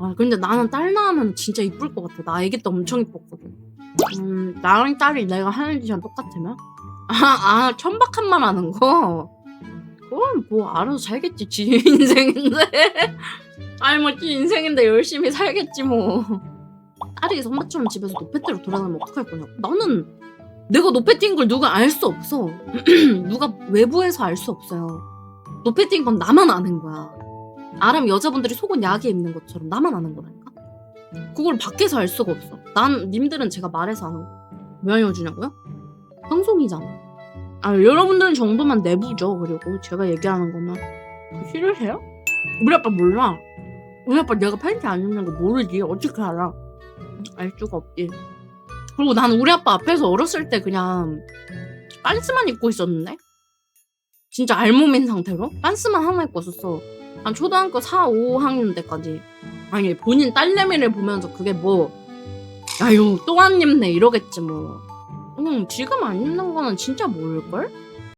아 근데 나는 딸 낳으면 진짜 이쁠 것 같아. 나 아기 때 엄청 이뻤거든. 음 나랑 딸이 내가 하는 짓이랑 똑같으면? 아, 아 천박한 말 하는 거? 그건 뭐 알아서 살겠지. 지 인생인데. 아니 뭐지 인생인데 열심히 살겠지 뭐. 딸이 선배처럼 집에서 노페트로 돌아다니면 어떡할 거냐고. 나는 내가 노페트인 걸 누가 알 수 없어. 누가 외부에서 알 수 없어요. 노페트인 건 나만 아는 거야. 아람 여자분들이 속은 약에 입는 것처럼 나만 아는 거라니까. 그걸 밖에서 알 수가 없어. 난 님들은 제가 말해서 아는 거. 왜 알려주냐고요? 방송이잖아. 아 여러분들은 정도만 내부죠. 그리고 제가 얘기하는 것만 싫으세요? 우리 아빠 몰라. 우리 아빠 내가 팬티 안 입는 거 모르지. 어떻게 알아? 알 수가 없지. 그리고 나는 우리 아빠 앞에서 어렸을 때 그냥 빤스만 입고 있었는데? 진짜 알몸인 상태로? 빤스만 하나 입고 있었어. 한 초등학교 4, 5학년 때까지. 아니, 본인 딸내미를 보면서 그게 뭐, 아유, 또안 입네, 이러겠지, 뭐. 그냥 지금 안 입는 거는 진짜 모를걸?